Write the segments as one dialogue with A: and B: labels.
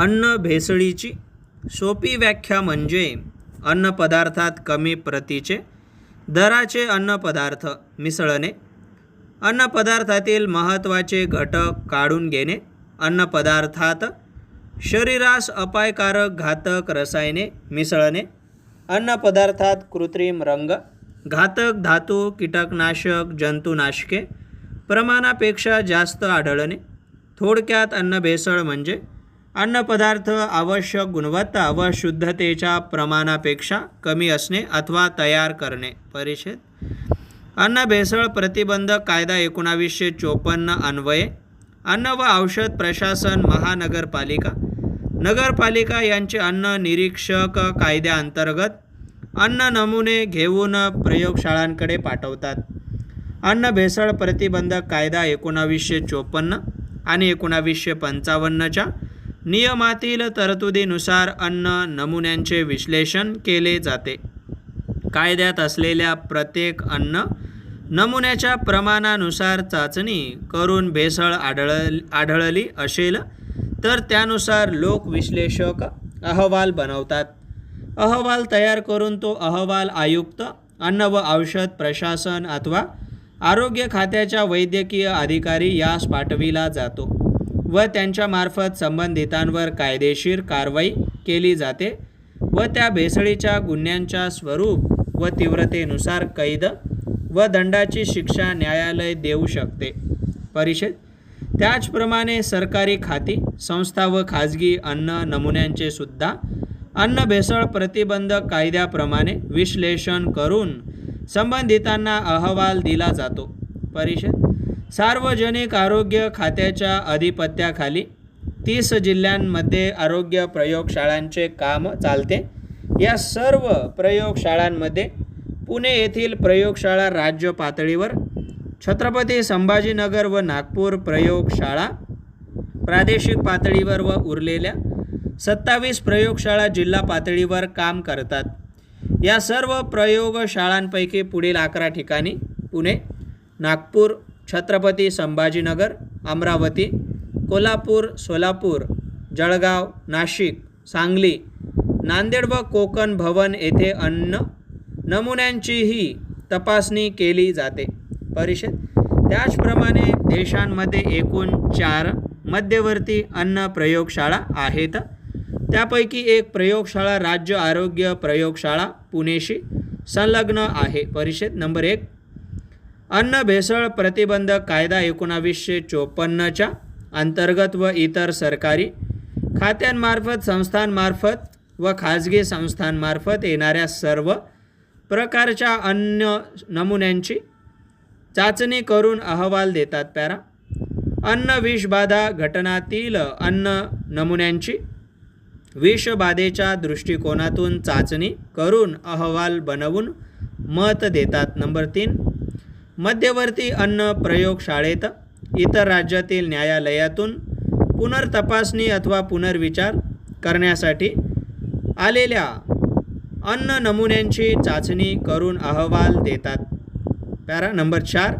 A: अन्न भेसळीची सोपी व्याख्या म्हणजे अन्नपदार्थात कमी प्रतीचे दराचे अन्नपदार्थ मिसळणे अन्नपदार्थातील महत्त्वाचे घटक काढून घेणे अन्नपदार्थात शरीरास अपायकारक घातक रसायने मिसळणे अन्नपदार्थात कृत्रिम रंग घातक धातू कीटकनाशक जंतुनाशके प्रमाणापेक्षा जास्त आढळणे थोडक्यात अन्न भेसळ म्हणजे अन्नपदार्थ आवश्यक गुणवत्ता व शुद्धतेच्या प्रमाणापेक्षा कमी असणे अथवा तयार करणे. परिच्छेद. अन्न भेसळ प्रतिबंधक कायदा एकोणावीसशे चोपन्न अन्वये. अन्न व औषध प्रशासन महानगरपालिका. नगरपालिका यांचे अन्न निरीक्षक कायद्याअंतर्गत अन्न नमुने घेऊन प्रयोगशाळांकडे पाठवतात. अन्न भेसळ प्रतिबंधक कायदा एकोणावीसशे चोपन्न आणि एकोणावीसशे पंचावन्नच्या नियमातील तरतुदीनुसार अन्न नमुन्यांचे विश्लेषण केले जाते. कायद्यात असलेल्या प्रत्येक अन्न नमुन्याच्या प्रमाणानुसार चाचणी करून भेसळ आढळ आढळली असेल तर त्यानुसार लोकविश्लेषक अहवाल बनवतात. अहवाल तयार करून तो अहवाल आयुक्त अन्न व औषध प्रशासन अथवा आरोग्य खात्याच्या वैद्यकीय अधिकारी यास पाठविला जातो. व त्यांच्यामार्फत संबंधितांवर कायदेशीर कारवाई केली जाते व त्या भेसळीच्या गुन्ह्यांच्या स्वरूप व तीव्रतेनुसार कैद व दंडाची शिक्षा न्यायालय देऊ शकते. परिषद. त्याचप्रमाणे सरकारी खाती संस्था व खाजगी अन्न नमुन्यांचे सुद्धा अन्न भेसळ प्रतिबंधक कायद्याप्रमाणे विश्लेषण करून संबंधितांना अहवाल दिला जातो. परिषद. सार्वजनिक आरोग्य खात्याच्या अधिपत्याखाली तीस जिल्ह्यांमध्ये आरोग्य प्रयोगशाळांचे काम चालते. या सर्व प्रयोगशाळांमध्ये पुणे येथील प्रयोगशाळा राज्य पातळीवर छत्रपती संभाजीनगर व नागपूर प्रयोगशाळा प्रादेशिक पातळीवर व उरलेल्या सत्तावीस प्रयोगशाळा जिल्हा पातळीवर काम करतात. या सर्व प्रयोगशाळांपैकी पुढील अकरा ठिकाणी पुणे नागपूर छत्रपती संभाजीनगर अमरावती कोल्हापूर सोलापूर जळगाव नाशिक सांगली नांदेड व कोकण भवन येथे अन्न नमुन्यांचीही तपासणी केली जाते. परिषद. त्याचप्रमाणे देशांमध्ये एकूण चार मध्यवर्ती अन्न प्रयोगशाळा आहेत. त्यापैकी एक प्रयोगशाळा राज्य आरोग्य प्रयोगशाळा पुणेशी संलग्न आहे. परिषद. नंबर एक. अन्न भेसळ प्रतिबंधक कायदा एकोणावीसशे चोपन्नच्या अंतर्गत व इतर सरकारी खात्यांमार्फत संस्थांमार्फत व खाजगी संस्थांमार्फत येणाऱ्या सर्व प्रकारच्या अन्न नमुन्यांची चाचणी करून अहवाल देतात पॅरा अन्न विषबाधा घटनातील अन्न नमुन्यांची विषबाधेच्या दृष्टिकोनातून चाचणी करून अहवाल बनवून मत देतात. नंबर तीन मध्यवर्ती अन्न प्रयोगशाळेत इतर राज्यातील न्यायालयातून पुनर्तपासणी अथवा पुनर्विचार करण्यासाठी आलेल्या अन्न नमुन्यांची चाचणी करून अहवाल देतात. पॅरा नंबर चार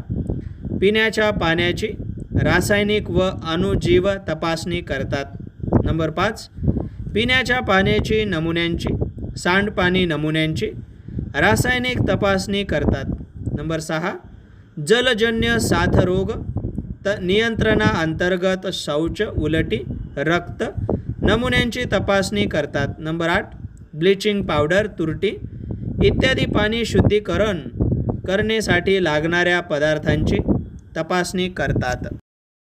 A: पिण्याच्या पाण्याची रासायनिक व अणुजीव तपासणी करतात. नंबर पाच पिण्याच्या पाण्याची नमुन्यांची सांडपाणी नमुन्यांची रासायनिक तपासणी करतात. नंबर सहा जलजन्य साथरोग त नियंत्रणाअंतर्गत शौच उलटी रक्त नमुन्यांची तपासणी करतात. नंबर आठ ब्लिचिंग पावडर तुरटी इत्यादी पाणी शुद्धीकरण करण्यासाठी लागणाऱ्या पदार्थांची तपासणी करतात.